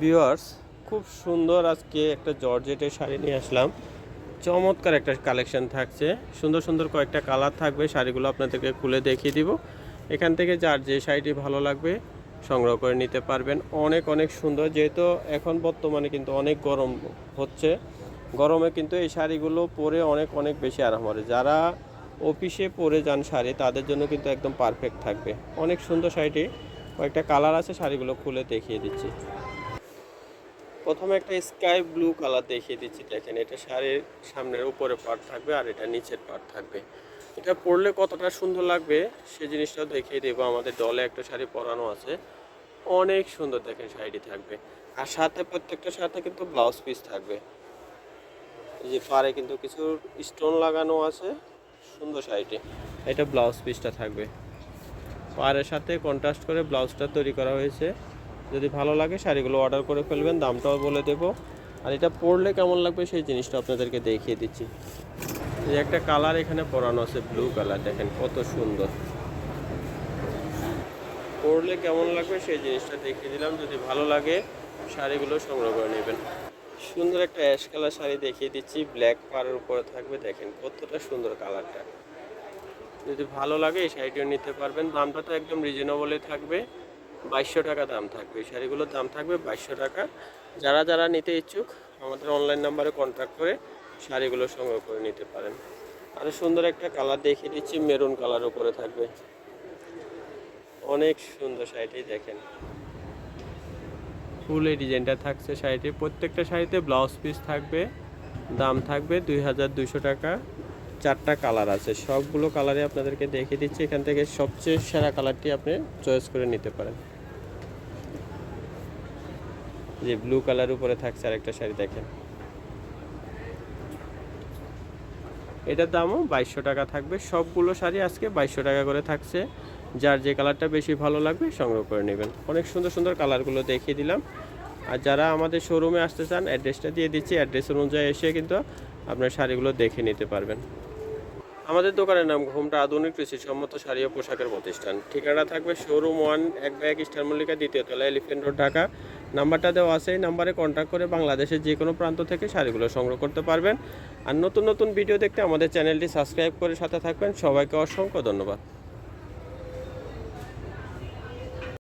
Viewers, খুব সুন্দর আজকে একটা জর্জেটের শাড়ি নিয়ে আসলাম। চমৎকার একটা কালেকশন থাকছে। সুন্দর সুন্দর কয়েকটা কালার থাকবে, শাড়িগুলো আপনাদেরকে খুলে দেখিয়ে দিব। এখান থেকে যার যে শাড়িটি ভালো লাগবে, সংগ্রহ করে নিতে পারবেন। অনেক অনেক সুন্দর, যেহেতু এখন বর্তমানে কিন্তু অনেক গরম হচ্ছে। গরমে কিন্তু এই শাড়িগুলো পরে অনেক অনেক বেশি আরাম হবে যারা অফিসে পরে যান শাড়ি, তাদের জন্য কিন্তু একদম পারফেক্ট থাকবে। অনেক সুন্দর শাড়িটি, কয়েকটা কালার আছে, শাড়িগুলো খুলে দেখিয়ে দিচ্ছি। প্রথমে একটা স্কাই ব্লু কালার দেখিয়ে দিচ্ছি, দেখেন, এটা শাড়ির সামনের উপরে পার্ট থাকবে আর এটা নিচের পার্ট থাকবে। এটা পরলে কতটা সুন্দর লাগবে, সে জিনিসটাও দেখিয়ে দেবো। আমাদের দলে একটা শাড়ি পরানো আছে, অনেক সুন্দর দেখেন শাড়িটি থাকবে। আর সাথে প্রত্যেকটা সাথে কিন্তু ব্লাউজ পিস থাকবে। যে পারে কিন্তু কিছু স্টোন লাগানো আছে, সুন্দর শাড়িটি। এটা ব্লাউজ পিসটা থাকবে। পাড়ের সাথে কন্ট্রাস্ট করে ব্লাউজটা তৈরি করা হয়েছে। যদি ভালো লাগে শাড়িগুলো অর্ডার করে ফেলবেন, দামটাও বলে দেবো। আর এটা পরলে কেমন লাগবে সেই জিনিসটা আপনাদেরকে দেখিয়ে দিচ্ছি। এই একটা কালার এখানে পরানো আছে ব্লু কালার, দেখেন কত সুন্দর। পরলে কেমন লাগবে সেই জিনিসটা দেখিয়ে দিলাম। যদি ভালো লাগে, শাড়িগুলো সংগ্রহ করে নেবেন। সুন্দর একটা অ্যাশ কালার শাড়ি দেখিয়ে দিচ্ছি ব্ল্যাক পাড়ের উপরে থাকবে, দেখেন কতটা সুন্দর কালারটা। যদি ভালো লাগে, এই শাড়িটিও নিতে পারবেন। দামটা তো একদম রিজনেবলই থাকবে। বাইশশো টাকা দাম থাকবে। শাড়িগুলোর দাম থাকবে বাইশশো টাকা। যারা যারা নিতে ইচ্ছুক, আমাদের অনলাইন নাম্বারে কন্ট্যাক্ট করে শাড়িগুলো সংগ্রহ করে নিতে পারেন। আরও সুন্দর একটা কালার দেখিয়ে দিচ্ছি মেরুন কালার উপরে থাকবে। অনেক সুন্দর শাড়িটি দেখেন। ফুল এই ডিজাইনটা থাকছে শাড়িটি। প্রত্যেকটা শাড়িতে ব্লাউজ পিস থাকবে, দাম থাকবে দুই হাজার দুশো টাকা। চারটা কালার আছে, সবগুলো কালারে আপনাদেরকে দেখিয়ে দিচ্ছি। এখান থেকে সবচেয়ে সেরা কালারটি আপনি চয়েস করে নিতে পারেন। যে ব্লু কালার উপরে থাকছে আরেকটা শাড়ি দেখেন। এটার দামও বাইশশো টাকা থাকবে। সবগুলো শাড়ি আজকে বাইশশো টাকা করে থাকছে। যার যে কালারটা বেশি ভালো লাগবে সংগ্রহ করে নেবেন। অনেক সুন্দর সুন্দর কালারগুলো দেখিয়ে দিলাম। আর যারা আমাদের শোরুমে আসতে চান অ্যাড্রেসটা দিয়ে দিচ্ছি। অ্যাড্রেস অনুযায়ী এসে কিন্তু আপনার শাড়িগুলো দেখে নিতে পারবেন। আমাদের দোকানের নাম ঘুমটা আধুনিক কৃষিসম্মত শাড়ি ও পোশাকের প্রতিষ্ঠান। ঠিকানা থাকবে শোরুম ওয়ান এক ব্যাগ স্টার মল্লিকা, দ্বিতীয় তলা এলিফেন্ট রোড ঢাকা। নাম্বারটা দেওয়া আছে, এই নাম্বারে কন্ট্যাক্ট করে বাংলাদেশের যে কোনো প্রান্ত থেকে শাড়িগুলো সংগ্রহ করতে পারবেন। আর নতুন নতুন ভিডিও দেখতে আমাদের চ্যানেলটি সাবস্ক্রাইব করে সাথে থাকবেন। সবাইকে অসংখ্য ধন্যবাদ।